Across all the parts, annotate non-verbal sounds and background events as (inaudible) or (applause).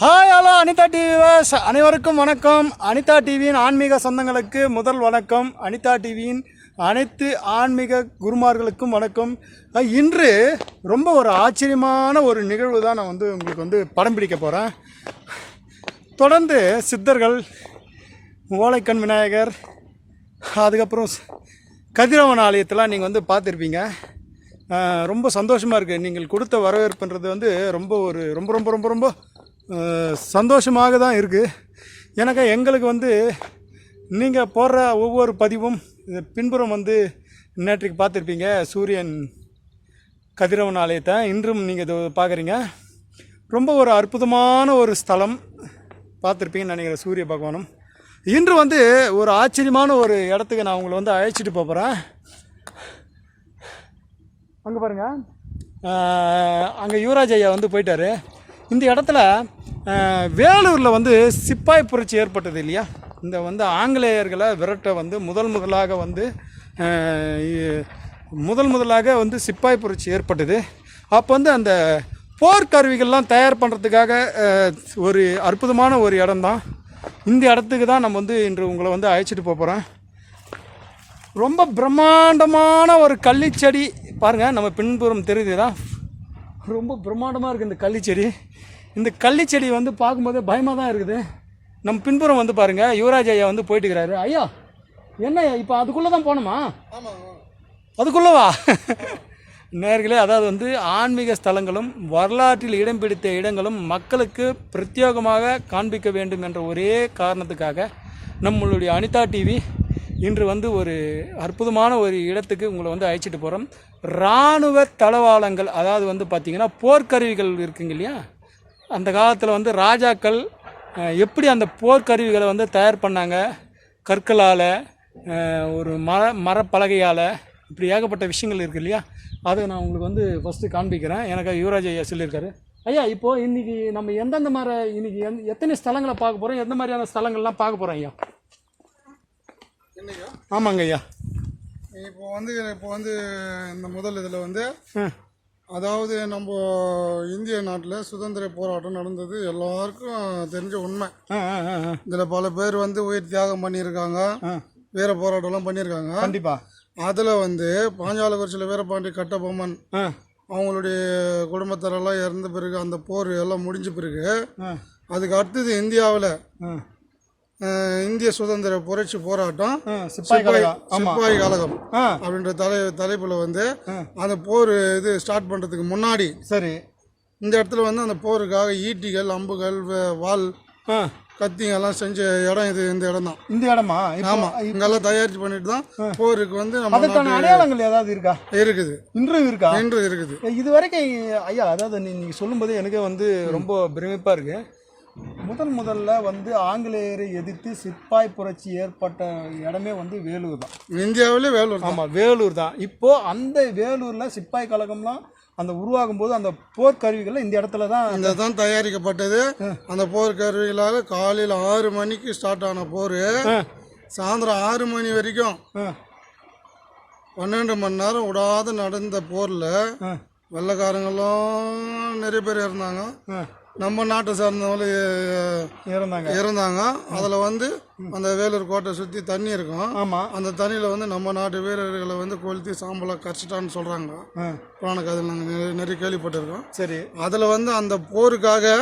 Hi hello Anitha TV வாஸ் அனைவருக்கும் வணக்கம். அனிதா டிவியின் ஆன்மீக சொந்தங்களுக்கு முதல் வணக்கம். அனிதா டிவியின் அனைத்து ஆன்மீக குருமார்களுக்கும் வணக்கம். இன்று ரொம்ப ஒரு ஆச்சரியமான ஒரு நிகழ்வு தான் நான் வந்து உங்களுக்கு வந்து படம் பிடிக்க போகிறேன் தொடர்ந்து சித்தர்கள் ஓலைக்கண் விநாயகர் அதுக்கப்புறம் கதிரவன் ஆலயத்தெலாம் நீங்கள் வந்து பார்த்துருப்பீங்க. ரொம்ப சந்தோஷமாக இருக்குது நீங்கள் கொடுத்த வரவேற்புன்றது வந்து ரொம்ப ஒரு ரொம்ப ரொம்ப ரொம்ப ரொம்ப சந்தோஷமாக தான் இருக்குது எனக்கு எங்களுக்கு வந்து நீங்கள் போடுற ஒவ்வொரு பதிவும் இது பின்புறம் வந்து நேற்றுக்கு பார்த்துருப்பீங்க சூரியன் கதிரவன் ஆலயத்தை இன்றும் நீங்கள் இது பார்க்குறீங்க. ரொம்ப ஒரு அற்புதமான ஒரு ஸ்தலம் பார்த்துருப்பீங்கன்னு நினைக்கிறேன் சூரிய பகவானும். இன்று வந்து ஒரு ஆச்சரியமான ஒரு இடத்துக்கு நான் உங்களை வந்து அழைச்சிட்டு போகிறேன் அங்கே பாருங்கள் அங்கே யுவராஜ் ஐயா வந்து போயிட்டார். இந்த இடத்துல வேலூரில் வந்து சிப்பாய் புரட்சி ஏற்பட்டது இல்லையா? இந்த வந்து ஆங்கிலேயர்களை விரட்ட வந்து முதல் முதலாக வந்து முதல் முதலாக வந்து சிப்பாய் புரட்சி ஏற்பட்டது. அப்போ வந்து அந்த போர்க்கருவிகள்லாம் தயார் பண்ணுறதுக்காக ஒரு அற்புதமான ஒரு இடம்தான். இந்த இடத்துக்கு தான் நம்ம வந்து இன்று உங்களை வந்து அழைச்சிட்டு போகிறேன் ரொம்ப பிரம்மாண்டமான ஒரு கள்ளிச்செடி பாருங்கள் நம்ம பின்புறம் தெரியுதுதா ரொம்ப பிரம்மாண்டமாக இருக்குது இந்த கள்ளிச்செடி. இந்த கள்ளிச்செடி வந்து பார்க்கும்போதே பயமாக தான் இருக்குது. நம்ம பின்புறம் வந்து பாருங்கள் யுவராஜ் ஐயா வந்து போயிட்டு இருக்கிறாரு ஐயா என்ன இப்போ அதுக்குள்ளே தான் போகணுமா? அதுக்குள்ளவா? நேர்களே அதாவது வந்து ஆன்மீக ஸ்தலங்களும் வரலாற்றில் இடம் பிடித்த இடங்களும் மக்களுக்கு பிரத்யேகமாக காண்பிக்க வேண்டும் என்ற ஒரே காரணத்துக்காக நம்மளுடைய அனிதா டிவி இன்று வந்து ஒரு அற்புதமான ஒரு இடத்துக்கு உங்களை வந்து அழைச்சிட்டு போகிறோம் இராணுவ தளவாளங்கள் அதாவது வந்து பார்த்திங்கன்னா போர்க்கருவிகள் இருக்குங்க இல்லையா? அந்த காலத்தில் வந்து ராஜாக்கள் எப்படி அந்த போர்க்கருவிகளை வந்து தயார் பண்ணாங்க? கற்களால் ஒரு மர மரப்பலகையால் இப்படி ஏகப்பட்ட விஷயங்கள் இருக்குது இல்லையா? அதை நான் உங்களுக்கு வந்து ஃபஸ்ட்டு காண்பிக்கிறேன். எனக்கு யுவராஜ் ஐயா சொல்லியிருக்காரு. ஐயா இப்போது இன்றைக்கி நம்ம எந்தெந்த மாதிரி இன்றைக்கி எந் எத்தனை ஸ்தலங்களை பார்க்க போகிறோம் எந்த மாதிரியான ஸ்தலங்கள்லாம் பார்க்க போகிறோம் ஐயா? ஆமாங்க ஐயா. இப்போ வந்து இப்போ வந்து இந்த முதல் இதில் வந்து அதாவது நம்ம இந்திய நாட்டில் சுதந்திர போராட்டம் நடந்தது. எல்லாருக்கும் தெரிஞ்ச உண்மை. இதில் பல பேர் வந்து உயிர் தியாகம் பண்ணியிருக்காங்க. வீர போராட்டம்லாம் பண்ணியிருக்காங்க. கண்டிப்பாக அதில் வந்து பாஞ்சாலகுறிச்சியில் வீரபாண்டி கட்டபொம்மன் அவங்களுடைய குடும்பத்தாரெல்லாம் இறந்த பிறகு அந்த போர் எல்லாம் முடிஞ்ச பிறகு அதுக்கு அடுத்தது இந்தியாவில் இந்திய சுதந்திர புரட்சி போராட்டம் சிப்பாய் சிப்பாய் கழகம். அப்படின்ற தலை தலைப்பில் வந்து. அந்த போர் இது ஸ்டார்ட் பண்ணுறதுக்கு முன்னாடி சரி. இந்த இடத்துல வந்து அந்த போருக்காக ஈட்டிகள் அம்புகள் வே- வாள் ஆ. கத்திங்க எல்லாம் செஞ்ச இடம் இது இந்த இடம் தான். இந்த இடமா? ஆமாம் இங்கெல்லாம் தயாரிச்சு பண்ணிட்டு தான் போருக்கு வந்து நம்ம அடையாளங்கள் ஏதாவது இருக்கா? இருக்குது. இன்றும் இருக்கா? இன்று இருக்குது. இது வரைக்கும் ஐயா அதாவது நீ நீங்கள் சொல்லும்போது எனக்கு வந்து ரொம்ப பிரமிப்பாக இருக்கு. முதல் முதல்ல வந்து ஆங்கிலேயரை எதிர்த்து சிப்பாய் புரட்சி ஏற்பட்ட இடமே வந்து வேலூர் தான். இந்தியாவிலே வேலூர் ஆமாம் வேலூர் தான். இப்போ அந்த வேலூரில் சிப்பாய் கழகம்லாம் அந்த உருவாகும் போது அந்த போர்க்கருவிகள் இந்த இடத்துல தான் இந்த தான் தயாரிக்கப்பட்டது. அந்த போர் கருவிகளாக காலையில் ஆறு மணிக்கு ஸ்டார்ட் ஆன போர். சாயந்தரம் ஆறு மணி வரைக்கும் பன்னெண்டு மணி நேரம் விடாத நடந்த போரில் வெள்ளைக்காரங்களும் நிறைய பேர் இருந்தாங்க நம்ம நாட்டை சார்ந்தவங்களும் இறந்தாங்க. இருந்தாங்க அதில் வந்து அந்த வேலூர் கோட்டை சுற்றி தண்ணி இருக்கும். ஆமாம் அந்த தண்ணியில் வந்து நம்ம நாட்டு வீரர்களை வந்து கொளுத்தி சாம்பலாக கரைச்சிட்டான்னு சொல்கிறாங்க புராண கதையில் நாங்கள் நிறைய கேள்விப்பட்டிருக்கோம். சரி. அதில் வந்து அந்த போருக்காக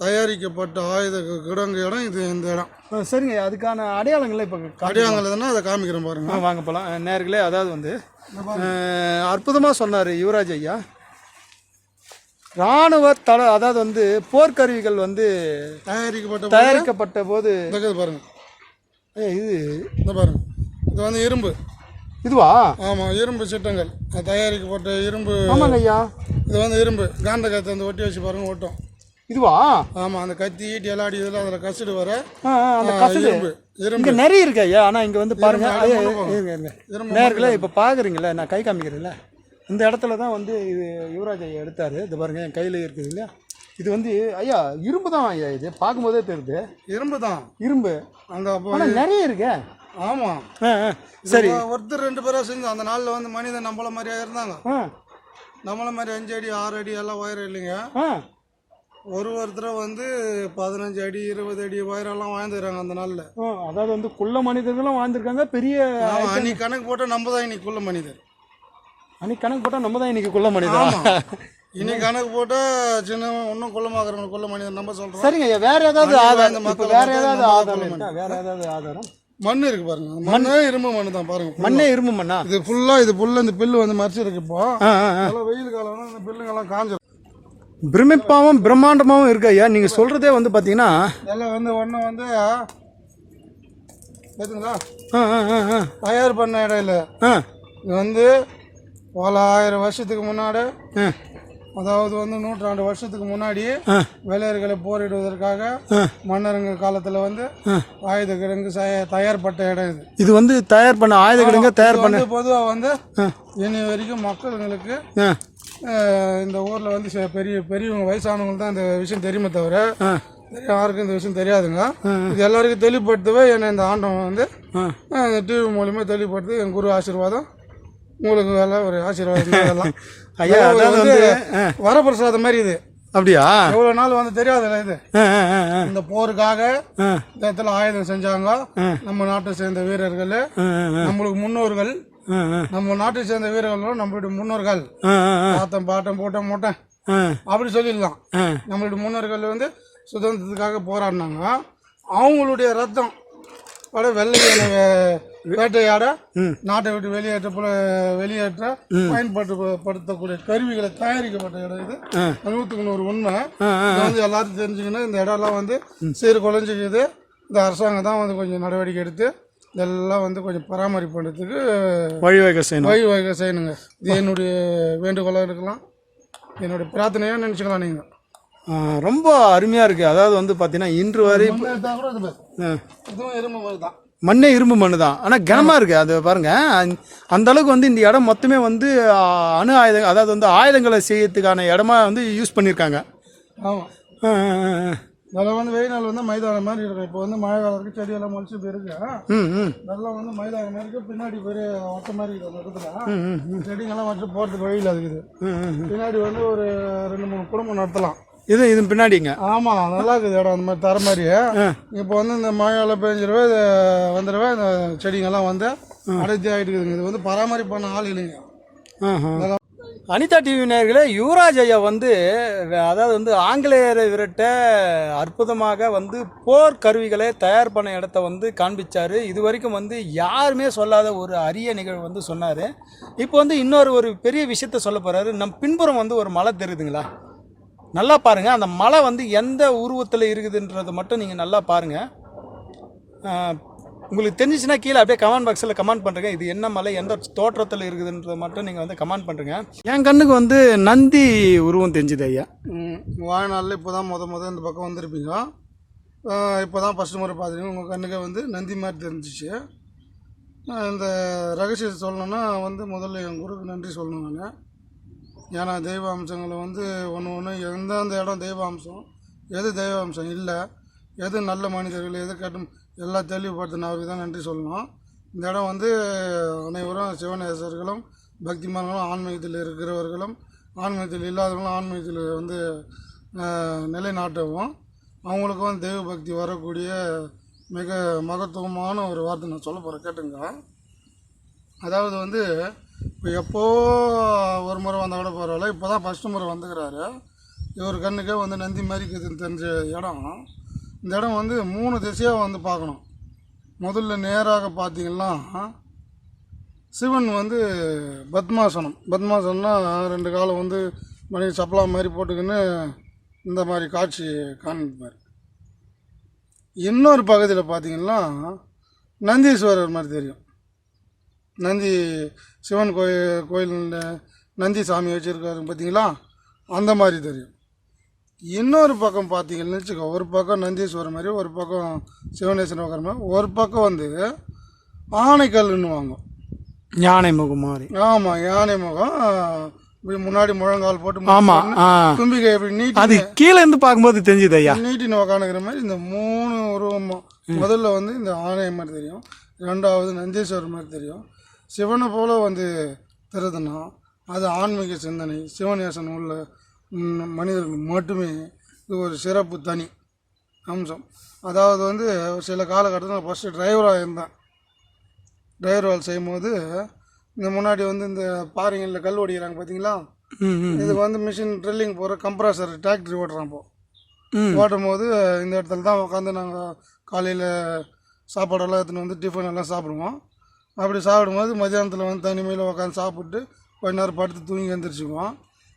தயாரிக்கப்பட்ட ஆயுத கிடங்கு இடம் இது இந்த இடம். சரிங்க. அதுக்கான அடையாளங்களை இப்போ கா அடியாங்கல் அதை காமிக்கிறேன் பாருங்க. வாங்க போகலாம் நேர்களே அதாவது வந்து அற்புதமாக சொன்னார் யுவராஜ் ஐயா. இராணுவ தள அதாவது வந்து போர்க்கருவிகள் வந்து தயாரிக்கப்பட்ட தயாரிக்கப்பட்ட போது பாருங்க. ஏ, இது இந்த பாருங்க. இது வந்து இரும்பு. இதுவா? ஆமாம் இரும்பு சிட்டங்கள். தயாரிக்கப்பட்ட இரும்பு. ஆமாங்க ஐயா. இது வந்து இரும்பு. காந்த கத்தை வந்து ஒட்டி வச்சு பாருங்க ஓட்டும். இதுவா? ஆமாம் அந்த கத்தி ஈட்டி எல்லாம் இதில் அதில் கசிடு வர அந்த கசடு. இரும்பு. இரும்பு. நிறைய இருக்கு ஐயா. ஆனால் இங்கே வந்து பாருங்க. இருங்க, இருங்க. நேர்களே இப்போ பார்க்குறீங்களே நான் கை காமிக்கிறேன்ல. இந்த இடத்துல தான் வந்து இது யுவராஜ் ஐயா எடுத்தார். இது பாருங்க என் கையில் இருக்குது இல்லையா? இது வந்து ஐயா இரும்பு தான் ஐயா இது. பார்க்கும்போதே தெரியுது. இரும்பு தான். இரும்பு. அந்த ஆனால் நிறைய இருக்கே. ஆமாம் சரி. ஒருத்தர் ரெண்டு பேரா சேர்ந்து அந்த நாளில் வந்து மனிதன் நம்மள மாதிரியா இருந்தாங்க. நம்மள மாதிரி அஞ்சு அடி ஆறு அடி எல்லாம் உயரம் இல்லைங்க. ஒரு ஒருத்தர் வந்து பதினஞ்சு அடி இருபது அடி உயரம்லாம் வாழ்ந்துக்கிறாங்க அந்த நாளில். அதாவது வந்து குள்ள மனிதர்களும் வாழ்ந்திருக்காங்க பெரிய அன்னைக்கு கணக்கு போட்டால் நம்ம தான் இன்னைக்கு குள்ள மனிதர். அன்னைக்கு கணக்கு போட்டால் நம்ம தான் இன்னைக்கு குள்ள மனிதன் இன்னைக்கு கணக்கு போட்டால் சின்ன இன்னும் குள்ளமாக்குறவங்க குள்ள மனிதர் நம்ம சொல்கிறோம் சரிங்க ஐயா வேற ஏதாவது ஆதாரம்? இப்போ வேற ஏதாவது ஆதாரம் இருக்கா? வேற ஏதாவது ஆதாரம்? மண் இருக்கு பாருங்க. மண்ணு இரும்பு மண்ணு தான் பாருங்க. மண்ணே இரும்பு மண்ணா? இது ஃபுல்லாக இது ஃபுல்லாக இந்த பில்லு வந்து இப்போ. ஆ ஆ ஆ. அதெல்லாம் வெயில் காலம்னா இந்த பில்லுங்கெல்லாம் காஞ்சிரும் பிரமிப்பாவும் பிரம்மாண்டமாவும் இருக்கு ஐயா. நீங்க சொல்றதே வந்து பாத்தீங்கன்னா இதெல்லாம் வந்து ஒன்று வந்து பார்த்துங்களா ஆ ஆ ஆ ஆ. தயார் பண்ண இடம் இல்லை ஆ. இது வந்து பல ஆயிரம் வருஷத்துக்கு முன்னாடி அதாவது வந்து நூற்றாண்டு வருஷத்துக்கு முன்னாடி. வேலையர்களை போரிடுவதற்காக. மன்னருங்க காலத்தில் வந்து. ஆயுத கிடங்கு தயார்பட்ட இடம் இது இது வந்து தயார் பண்ண ஆயுத கிடங்க தயார் பண்ண பொதுவாக வந்து. இனி வரைக்கும் மக்களுங்களுக்கு அஹ், இந்த ஊரில் வந்து பெரிய பெரியவங்க வயசானவங்க தான் இந்த விஷயம் தெரியுமே தவிர யாருக்கும் இந்த விஷயம் தெரியாதுங்க இது எல்லாருக்கும் தெளிவுபடுத்தவே என்னை இந்த ஆண்டவன் வந்து டிவி மூலியமாக தெளிவுபடுத்தி என் குரு ஆசீர்வாதம் உங்களுக்கு எல்லாம் ஒரு ஆசீர்வாதம் (laughs) ஐயா, அதாவது வந்து வரப்பிரசாதம் மாதிரி இது. அப்படியா? எவ்வளோ நாள் வந்து தெரியாதுல்ல இது. இந்த போருக்காக இடத்துல ஆயுதம் செஞ்சாங்க. நம்ம நாட்டை சேர்ந்த வீரர்கள் நம்மளுக்கு முன்னோர்கள். நம்ம நாட்டை சேர்ந்த வீரர்களும் நம்மளுடைய முன்னோர்கள். ஆ, பாட்டம் பாட்டம் மூட்டம். அப்படி சொல்லிடலாம். நம்மளுடைய முன்னோர்கள் வந்து சுதந்திரத்துக்காக போராடினாங்க. அவங்களுடைய ரத்தம் வெள்ளையனை வேட்டையாட நாட்டை விட்டு வெளியேற்ற போல வெளியேற்ற பயன்படுத்த படுத்தக்கூடிய கருவிகளை தயாரிக்கப்பட்ட இடம் இது. நூற்றுக்கு நூறு உண்மை. வந்து எல்லாரும் தெரிஞ்சுக்கணும். இந்த இடம்லாம் வந்து சீர் குலைஞ்சிக்குது. இந்த அரசாங்கம் தான் வந்து கொஞ்சம் நடவடிக்கை எடுத்து இதெல்லாம் வந்து கொஞ்சம் பராமரிப்பு பண்ணுறதுக்கு வழிவகை செய்யணும். வழி வகை செய்யணுங்க. இது என்னுடைய வேண்டுகோளாக இருக்கலாம். என்னுடைய பிரார்த்தனையாக நினச்சிக்கலாம் நீங்கள் ரொம்ப அருமையா இருக்கு. அதாவது வந்து பாத்தீங்கன்னா இன்று வரை இதுவும் எறும்பு மாதிரி தான். மண்ணே இரும்பு மண்ணு தான். ஆனா கனமா இருக்கு. அது பாருங்க அந்த- அளவுக்கு வந்து இந்த இடம் மொத்தமே வந்து அணு ஆயுதம் அதாவது வந்து ஆயுதங்களை செய்யறதுக்கான இடமா வந்து யூஸ் பண்ணியிருக்காங்க ஆமாம். அதில் வந்து வெயில் நாள் வந்து மைதானம் மாதிரி இருக்கும். இப்போ வந்து மழை காலத்துக்கு செடியெல்லாம் முளைச்சி போயிருக்கு. வெள்ளம் வந்து மைதானம் மாதிரி இருக்கு. பின்னாடி பெரிய ஒட்ட மாதிரி இருக்குது அந்த இடத்துல. செடிங்கெல்லாம் வச்சு போகிறதுக்கு வழியில் இருக்குது. பின்னாடி வந்து ஒரு ரெண்டு மூணு குடும்பம் நடத்தலாம். இது இது பின்னாடிங்க. ஆமாம் நல்லா இருக்குது இடம். அந்த மாதிரி தர மாதிரி. இப்போ வந்து இந்த மழையெல்லாம் பெஞ்சிருவே இது வந்துடுவே இந்த செடிங்கெல்லாம் வந்து அடைத்தி ஆகிட்டு இருக்குதுங்க இது வந்து பராமரிப்பு பண்ண ஆள் இல்லைங்க. அனிதா டிவி நேயர்களே யுவராஜ் ஐயா வந்து அதாவது வந்து ஆங்கிலேயரை விரட்ட அற்புதமாக வந்து போர் கருவிகளை தயார் பண்ண இடத்த வந்து காண்பிச்சாரு. இது வரைக்கும் வந்து யாருமே சொல்லாத ஒரு அரிய நிகழ்வு வந்து சொன்னார். இப்போ வந்து இன்னொரு ஒரு பெரிய விஷயத்த சொல்ல போறாரு. நம் பின்புறம் வந்து ஒரு மலை தெரியுதுங்களா? நல்லா பாருங்கள் அந்த மலை வந்து எந்த உருவத்தில் இருக்குதுன்றதை மட்டும் நீங்கள் நல்லா பாருங்கள் உங்களுக்கு தெரிஞ்சிச்சுன்னா கீழே அப்படியே கமெண்ட் பாக்ஸில் கமெண்ட் பண்ணுறேங்க இது என்ன மலை எந்த தோற்றத்தில் இருக்குதுன்றதை மட்டும் நீங்கள் வந்து கமெண்ட் பண்ணுறங்க என் கண்ணுக்கு வந்து நந்தி உருவம் தெரிஞ்சுது ஐயா. வாழ்நாளில் இப்போ தான் முத முத இந்த பக்கம் வந்திருப்பீங்க. இப்போ தான் ஃபஸ்ட்டு முறை பார்த்துருங்க உங்கள் கண்ணுக்கு வந்து நந்தி மாதிரி தெரிஞ்சிச்சு. இந்த ரகசியத்தை சொல்லணுன்னா வந்து முதல்ல என் குருக்கு நன்றி சொல்லணும் நான். ஏன்னா தெய்வ அம்சங்களை வந்து ஒன்று ஒன்று எந்தெந்த இடம் தெய்வ அம்சம் எது தெய்வ அம்சம் இல்லை எது நல்ல மனிதர்கள் எது கட்டும் எல்லாம் தெளிவுபடுத்தின அவருக்கு தான் நன்றி சொல்லணும். இந்த இடம் வந்து அனைவரும் சிவநேசர்களும் பக்திமான்களும் ஆன்மீகத்தில் இருக்கிறவர்களும் ஆன்மீகத்தில் இல்லாதவங்களும் ஆன்மீகத்தில் வந்து நிலைநாட்டவும் அவங்களுக்கும் வந்து தெய்வ பக்தி வரக்கூடிய மிக மகத்துவமான ஒரு வார்த்தை நான் சொல்ல போகிறேன் கேட்டுங்க. அதாவது வந்து இப்போ எப்போ ஒரு முறை வந்தால் கூட பரவாயில்ல. இப்போ தான் ஃபஸ்ட்டு முறை வந்துக்கிறாரு. இவர் கண்ணுக்கே வந்து நந்தி மாதிரி இருக்குதுன்னு தெரிஞ்ச இடம். இந்த இடம் வந்து மூணு திசையாக வந்து பார்க்கணும். முதல்ல நேராக பார்த்தீங்கன்னா சிவன் வந்து பத்மாசனம். பத்மாசனம்னா ரெண்டு காலம் வந்து மணி சப்பலா மாதிரி போட்டுக்கின்னு இந்த மாதிரி காட்சி காண்பார். இன்னொரு பகுதியில் பார்த்தீங்கன்னா நந்தீஸ்வரர் மாதிரி தெரியும். நந்தி சிவன் கோயில் கோயில் நந்தி சாமி வச்சுருக்காரு பார்த்தீங்களா அந்த மாதிரி தெரியும். இன்னொரு பக்கம் பார்த்தீங்கன்னு வச்சுக்கோ ஒரு பக்கம் நந்தீஸ்வரர் மாதிரி ஒரு பக்கம் சிவனேஸ்வரன் உட்கார மாதிரி ஒரு பக்கம் வந்து ஆனைக்கல்லுன்னுவாங்க யானை முகம் மாதிரி. ஆமாம் யானை முகம் இப்படி முன்னாடி முழங்கால் போட்டு ஆமா ஆ. தும்பிக்கை இப்படி நீட்டி அது கீழே இருந்து பார்க்கும்போது தெரிஞ்சுது ஐயா. நீட்டின்னு உக்காந்துக்கிற மாதிரி இந்த மூணு உருவமும். முதல்ல வந்து இந்த ஆணைய மாதிரி தெரியும். ரெண்டாவது நந்தீஸ்வரர் மாதிரி தெரியும். சிவனை போல வந்து தெரியுதுன்னா அது ஆன்மீக சிந்தனை. சிவநேசன் உள்ள மனிதர்கள் மட்டுமே இது ஒரு சிறப்பு தனி அம்சம். அதாவது வந்து சில காலகட்டத்தில் ஃபஸ்ட்டு டிரைவராக இருந்தேன். டிரைவர் வேலை செய்யும்போது இந்த முன்னாடி வந்து இந்த பாறைங்களில் கல் ஓடிக்கிறாங்க பார்த்தீங்களா இதுக்கு வந்து மிஷின் ட்ரில்லிங் போகிற கம்ப்ரஸர் டிராக்டர் ஓட்டுறோம் இப்போ. ஓட்டும் போது இந்த இடத்துல தான் உட்காந்து நாங்கள் காலையில் சாப்பாடெல்லாம் எடுத்துன்னு வந்து டிஃபன் எல்லாம் சாப்பிடுவோம். அப்படி சாப்பிடும்போது மதியானத்தில் வந்து தனிமையில் உட்காந்து சாப்பிட்டு கொஞ்ச நேரம் படுத்து தூங்கி எழுந்திரிச்சிக்குவோம்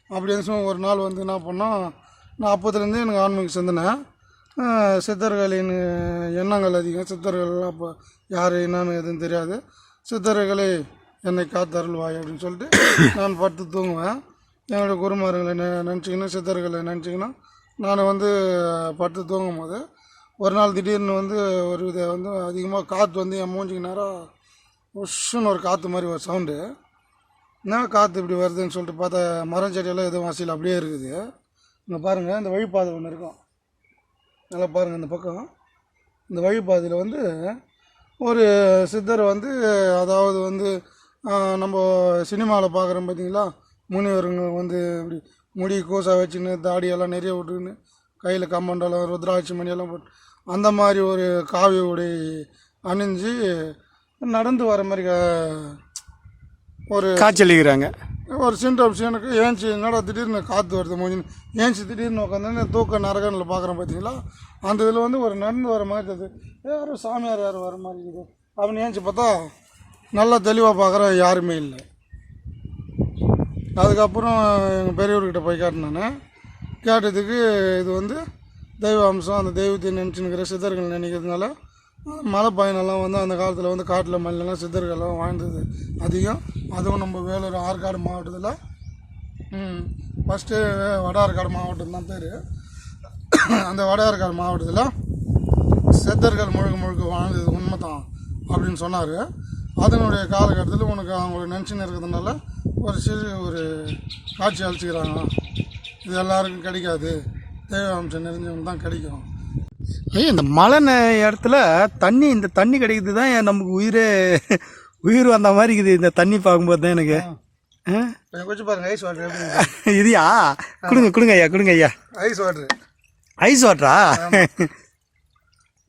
அப்படி இருந்துச்சு ஒரு நாள் வந்து என்ன பண்ணோம் நான் அப்போத்துலேருந்தே எனக்கு ஆன்மீக சிந்தனை. சித்தர்களின் எண்ணங்கள் அதிகம். சித்தர்கள் அப்போ யார் என்னன்னு எதுவும் தெரியாது. சித்தர்களை என்னை காத்தருள்வாய் அப்படின்னு சொல்லிட்டு நான் படுத்து தூங்குவேன். என்னோடய குருமார்களை நினச்சிக்கணும் நினச்சிக்கின்னு சித்தர்களை நினச்சிக்கணும். நான் வந்து படுத்து தூங்கும் போது ஒரு நாள் திடீர்னு வந்து ஒரு வித வந்து அதிகமாக காற்று வந்து என் மூஞ்சிக்கு நேரம் உஷ்ஷுன்னு ஒரு காற்று மாதிரி ஒரு சவுண்டு. என்ன காற்று இப்படி வருதுன்னு சொல்லிட்டு பார்த்தா மரம் செடியெல்லாம் எதுவும் வாசியில் அப்படியே இருக்குது. இங்கே பாருங்கள் இந்த வழிப்பாதை ஒன்று இருக்கும். நல்லா பாருங்கள் இந்த பக்கம். இந்த வழிப்பாதையில் வந்து ஒரு சித்தர் வந்து அதாவது வந்து நம்ம சினிமாவில் பார்க்குறோம் பார்த்தீங்களா முனிவருங்க வந்து இப்படி முடி கோசா வச்சுன்னு தாடியெல்லாம் நிறைய விட்டுன்னு கையில் கம்மண்டலம் ருத்ராட்சி மணியெல்லாம் போட்டு அந்த மாதிரி ஒரு காவி உடை அணிஞ்சு நடந்து வர மாதிரி ஒரு காய்ச்சலிக்கிறாங்க ஒரு சிம்டம்ஸ் எனக்கு ஏஞ்சி என்னடா திடீர்னு காற்று வருது மூஞ்சி ஏஞ்சி திடீர்னு உட்காந்து தூக்க நரகனில் பார்க்குறேன் பார்த்தீங்களா அந்த இதில் வந்து ஒரு நடந்து வர மாதிரி இருக்குது. யாரும் சாமியார் யாரும் வர மாதிரி இருக்குது. அப்படின்னு ஏஞ்சி பார்த்தா நல்லா தெளிவாக பார்க்குறேன் யாருமே இல்லை. அதுக்கப்புறம் எங்கள் பெரியவர்கிட்ட போய் கேட்டேன் கேட்டதுக்கு இது வந்து தெய்வ அம்சம் அந்த தெய்வத்தை நினச்சினுக்கிற சித்தர்கள் நினைக்கிறதுனால மலை பயணம்லாம் வந்து அந்த காலத்தில் வந்து காட்டில் மலையெல்லாம் சித்தர்கள்லாம் வாழ்ந்தது அதிகம். அதுவும் நம்ம வேலூர் ஆற்காடு மாவட்டத்தில். ஃபஸ்ட்டு வட ஆற்காடு மாவட்டம் தான் பேர். அந்த வட ஆற்காடு மாவட்டத்தில் சித்தர்கள் முழுக்க முழுக்க வாழ்ந்தது உண்மை தான் அப்படின்னு சொன்னார். அதனுடைய காலகட்டத்தில் உனக்கு அவங்களை நினச்சின்னு இருக்கிறதுனால ஒரு சிறு ஒரு காட்சி அழிச்சிக்கிறாங்க இது எல்லாருக்கும் கிடைக்காது. தெய்வ அம்சம் நிறைஞ்சவங்க தான் கிடைக்கும். இந்த மழை இடத்துல தண்ணி இந்த தண்ணி கிடைக்கிறது தான் நமக்கு உயிரே உயிர் வந்த மாதிரி இருக்குது இந்த தண்ணி பார்க்கும்போது தான் எனக்கு. இதுயா? கொடுங்க கொடுங்க ஐயா கொடுங்க ஐயா. Ice water. ஐஸ் வாட்டரா?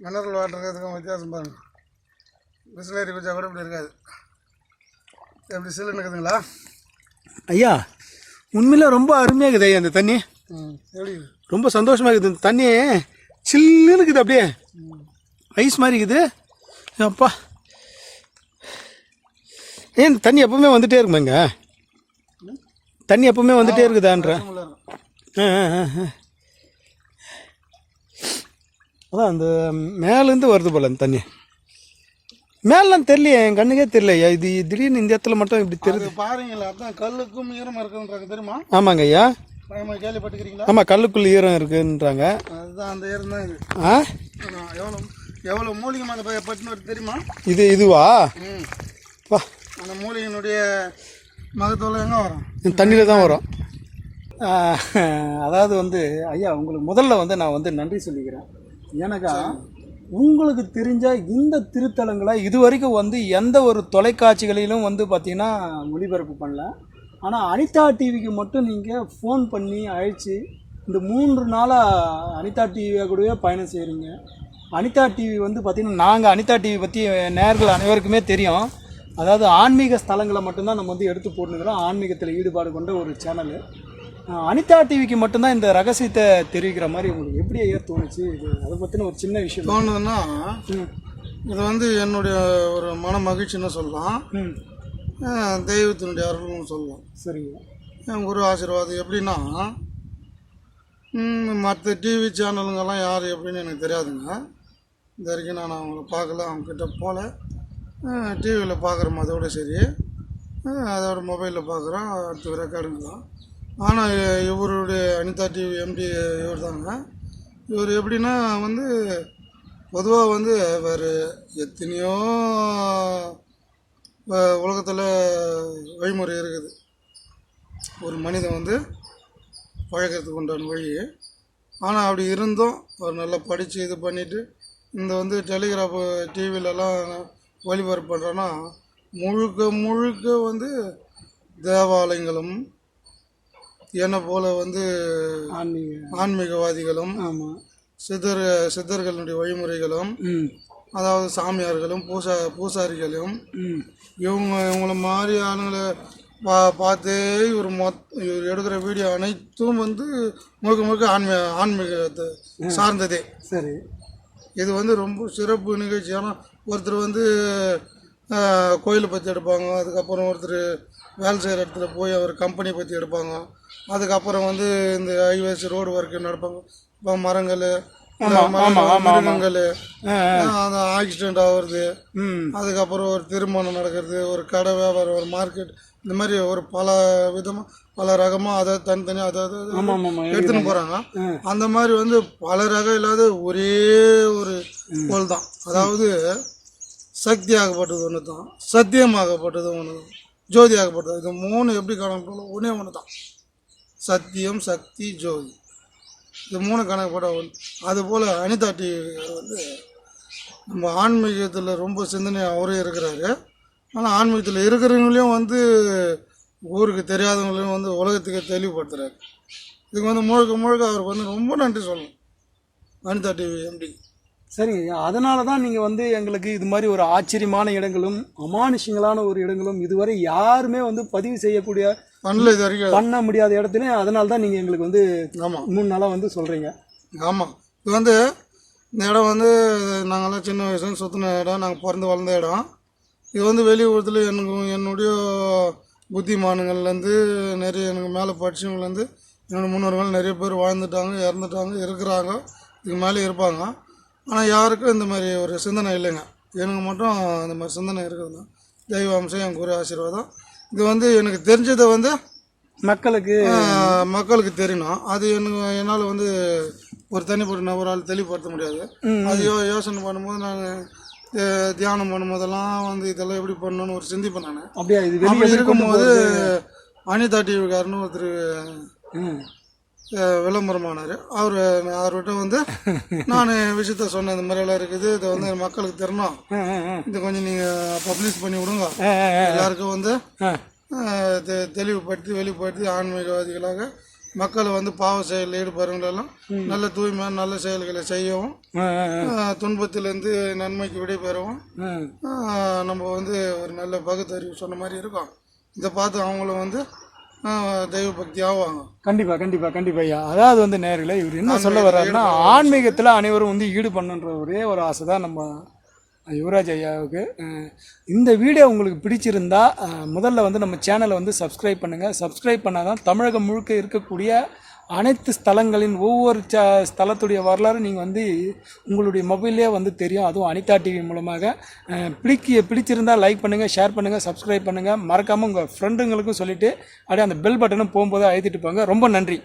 மினரல் வாட்டருக்கும் வித்தியாசம் பாருங்கள் பிஸ்லரி குச்சா கூட இப்படி இருக்காது. எப்படி சில்லுன்னு இருக்குதுங்களா ஐயா உண்மையில ரொம்ப அருமையாக இருக்குது ஐயா இந்த தண்ணி? ரொம்ப சந்தோஷமாக இருக்குது இந்த தண்ணி. சில்லுன்னு இருக்குது அப்படியே. ஐஸ் மாதிரி இருக்குது. அப்பா. ஏன் தண்ணி எப்பவுமே வந்துட்டே இருக்குமாங்க தண்ணி எப்பவுமே வந்துட்டே இருக்குதான்ற. அதான் அந்த மேலேருந்து வருது போல அந்த தண்ணி. மேலாம் தெரியலையே என் கண்ணுக்கே தெரியலையா. இது திடீர்னு இந்த இடத்துல மட்டும் இப்படி தெரியுது. அது பாருங்களேன் அதான் கல்லுக்கும் ஈரமாக இருக்குன்றாங்க தெரியுமா? ஆமாங்க ஐயா. கேள்விப்பட்டுக்கிறீங்களா? ஆமாம் கல்லுக்குள்ள ஈரம் இருக்குன்றாங்க. அதுதான் அந்த ஈரம் தான் இது. ஆ? எவ்வளோ எவ்வளோ மூலிகை பட்டுன்னு வருது தெரியுமா? இது இதுவா? ம். வா. அந்த மூலிகையினுடைய மகத்துவம் எங்கே வரும்? தண்ணியில் தான் வரும். அதாவது வந்து ஐயா உங்களுக்கு முதல்ல வந்து நான் வந்து நன்றி சொல்லிக்கிறேன். ஏன்னாக்கா உங்களுக்கு தெரிஞ்ச இந்த திருத்தலங்களை இது வரைக்கும் வந்து எந்த ஒரு தொலைக்காட்சிகளிலும் வந்து பார்த்தீங்கன்னா ஒளிபரப்பு பண்ணல. ஆனால் அனிதா டிவிக்கு மட்டும் நீங்கள் ஃபோன் பண்ணி அழைச்சி இந்த மூன்று நாளாக அனிதா டிவியை கூடவே பயணம் செய்கிறீங்க அனிதா டிவி வந்து பார்த்திங்கன்னா நாங்கள் அனிதா டிவி பற்றி நேர்கள் அனைவருக்குமே தெரியும். அதாவது ஆன்மீக ஸ்தலங்களை மட்டும்தான் நம்ம வந்து எடுத்து போட்டுக்கிறோம் ஆன்மீகத்தில் ஈடுபாடு கொண்ட ஒரு சேனல் அனிதா டிவிக்கு மட்டும்தான் இந்த ரகசியத்தை தெரிவிக்கிற மாதிரி உங்களுக்கு எப்படி ஐயா தோணுச்சு? இது அதை பற்றின ஒரு சின்ன விஷயம். தோணுதுன்னா இது வந்து என்னுடைய ஒரு மன மகிழ்ச்சின்னு சொல்லலாம். தெய்வத்தினுடைய அருள்னு சொல்லலாம் சரிங்க. குரு ஆசீர்வாதம் எப்படின்னா மற்ற டிவி சேனலுங்கெல்லாம் யார் எப்படின்னு எனக்கு தெரியாதுங்க. இது வரைக்கும் நான் அவங்கள பார்க்கல அவங்கக்கிட்ட போகல டிவியில் பார்க்குறோம் அதோட சரி. அதோட மொபைலில் பார்க்குறோம் அடுத்த ரெக்கார்டுங்களாம் ஆனால் இவருடைய அனிதா டிவி எம்டி இவர் தாங்க இவர் எப்படின்னா வந்து பொதுவாக வந்து வேறு எத்தனையோ உலகத்தில் வழிமுறை இருக்குது. ஒரு மனிதன் வந்து பழக்கிறதுக்கு உண்டான வழி ஆனால் அப்படி இருந்தும் ஒரு நல்லா படித்து இது பண்ணிவிட்டு இந்த வந்து டெலிகிராஃப் டிவிலலாம் ஒளிபரப்பு பண்ணுறோன்னா முழுக்க முழுக்க வந்து தேவாலயங்களும் என்னை போல வந்து ஆன்மீக ஆன்மீகவாதிகளும் ஆமாம் சித்தர் சித்தர்களுடைய வழிமுறைகளும் அதாவது சாமியார்களும் பூசா பூசாரிகளும் இவங்க இவங்கள மாதிரி ஆளுங்களை பா பார்த்து இவர் மொத் இவர் எடுக்கிற வீடியோ அனைத்தும் வந்து முழுக்க முழுக்க ஆன்மீக ஆன்மீகத்தை சார்ந்ததே. சரி. இது வந்து ரொம்ப சிறப்பு நிகழ்ச்சி. ஏன்னா ஒருத்தர் வந்து கோயிலை பற்றி எடுப்பாங்க அதுக்கப்புறம் ஒருத்தர் வேலை செய்கிற இடத்துல போய் அவர் கம்பெனி பற்றி எடுப்பாங்க அதுக்கப்புறம் வந்து இந்த ஹைவேஸ் ரோடு ஒர்க்கு நடப்பாங்க இப்போ மரங்கள் மிருகங்கள். அந்த ஆக்சிடெண்ட் ஆகுறது அதுக்கப்புறம் ஒரு திருமணம் நடக்கிறது ஒரு கடை வியாபாரம் ஒரு மார்க்கெட் இந்த மாதிரி ஒரு பல விதமாக பல ரகமாக அதை தனித்தனியாக அதை எடுத்துன்னு போகிறாங்க அந்த மாதிரி வந்து பல ரகம் இல்லாத ஒரே ஒரு கோல் தான். அதாவது சக்தியாகப்பட்டது ஒன்று தான் சத்தியமாகப்பட்டது ஒன்று ஜோதியாகப்பட்டது. இது மூணு எப்படி கணக்கு ஒன்றே ஒன்று தான் சத்தியம் சக்தி ஜோதி. இது மூணு கணக்கப்பட்ட ஒன்று அதுபோல் அனிதா டிவி வந்து நம்ம ஆன்மீகத்தில் ரொம்ப சிந்தனை அவரே இருக்கிறாரு. ஆனால் ஆன்மீகத்தில் இருக்கிறவங்களையும் வந்து ஊருக்கு தெரியாதவங்களையும் வந்து உலகத்துக்கு தெளிவுபடுத்துகிறாரு இதுக்கு வந்து முழுக்க முழுக்க அவருக்கு வந்து ரொம்ப நன்றி சொல்லணும். அனிதா டிவி எம்டி சரிங்க அதனால தான் நீங்கள் வந்து எங்களுக்கு இது மாதிரி ஒரு ஆச்சரியமான இடங்களும் அமானுஷங்களான ஒரு இடங்களும் இதுவரை யாருமே வந்து பதிவு செய்யக்கூடிய பண்ணல இது வரைக்கும். பண்ண முடியாத இடத்துலையும் அதனால தான் நீங்கள் எங்களுக்கு வந்து ஆமாம் மூணு நாளாக வந்து சொல்கிறீங்க ஆமாம் இது வந்து இந்த இடம் வந்து நாங்கள்லாம் சின்ன வயசுல சுற்றின இடம் நாங்கள் பிறந்து வளர்ந்த இடம். இது வந்து வெளியூரத்தில் எனக்கு என்னுடைய புத்திமானுங்கள்லேருந்து நிறைய எனக்கு மேலே படிச்சவங்கலேருந்து என்னோட முன்னோர்கள் நிறைய பேர் வாழ்ந்துட்டாங்க இறந்துட்டாங்க இருக்கிறாங்க. இதுக்கு மேலே இருப்பாங்க. ஆனால் யாருக்கும் இந்த மாதிரி ஒரு சிந்தனை இல்லைங்க. எனக்கு மட்டும் இந்த மாதிரி சிந்தனை இருக்குதுங்க தெய்வ அம்சம் என் குரு ஆசீர்வாதம். இது வந்து எனக்கு தெரிஞ்சதை வந்து மக்களுக்கு மக்களுக்கு தெரியணும். அது எனக்கு என்னால் வந்து ஒரு தனிப்பட்ட நபரால் தெளிவுபடுத்த முடியாது. அது யோ யோசனை பண்ணும்போது நான் தியானம் பண்ணும்போதெல்லாம் வந்து இதெல்லாம் எப்படி பண்ணணும்னு ஒரு சிந்திப்பேன் நான். அப்படியா? இது இருக்கும்போது அனிதா டிவிக்காரன்னு ஒருத்தர் விளம்பரமானார். அவர் அவர்கிட்ட வந்து நான் விஷயத்த சொன்னேன். இந்த மாதிரியெல்லாம் இருக்குது. இதை வந்து மக்களுக்கு ஆ. இதை கொஞ்சம் நீங்கள் பப்ளிஷ் பண்ணி விடுங்க. எல்லாருக்கும் வந்து தெளிவுபடுத்தி வெளிப்படுத்தி ஆன்மீகவாதிகளாக மக்களை வந்து பாவ செயலில் ஈடுபடுறவங்களெல்லாம் நல்ல தூய்மையான நல்ல செயல்களை செய்யவும் துன்பத்திலிருந்து நன்மைக்கு விடை பெறவும் ஆ. அஹ், நம்ம வந்து ஒரு நல்ல பகுத்தறிவு சொன்ன மாதிரி இருக்கும். இதை பார்த்து அவங்களும் வந்து தெய்வ பக்தி ஆவாங்க கண்டிப்பா கண்டிப்பா கண்டிப்பா ஐயா. அதாவது வந்து நேர்களே இவர் என்ன சொல்ல வர்றாருன்னா ஆன்மீகத்தில் அனைவரும் வந்து ஈடுபடணுன்ற ஒரே ஒரு ஆசை தான் நம்ம யுவராஜ் ஐயாவுக்கு. இந்த வீடியோ உங்களுக்கு பிடிச்சிருந்தா முதல்ல வந்து நம்ம சேனலை வந்து சப்ஸ்கிரைப் பண்ணுங்கள் சப்ஸ்கிரைப் பண்ணால் தான் தமிழகம் முழுக்க இருக்கக்கூடிய அனைத்து ஸ்தலங்களின் ஒவ்வொரு ச ஸ்தலத்துடைய வரலாறு நீங்கள் வந்து உங்களுடைய மொபைல்லே வந்து தெரியும். அதுவும் அனிதா டிவி மூலமாக. பிடிக்க பிடிச்சிருந்தால் லைக் பண்ணுங்கள் ஷேர் பண்ணுங்கள் சப்ஸ்கிரைப் பண்ணுங்கள் மறக்காமல் உங்கள் ஃப்ரெண்டுங்களுக்கும் சொல்லிவிட்டு அப்படியே அந்த பெல் பட்டனும் போகும்போது அழுத்திட்டு போங்க. ரொம்ப நன்றி.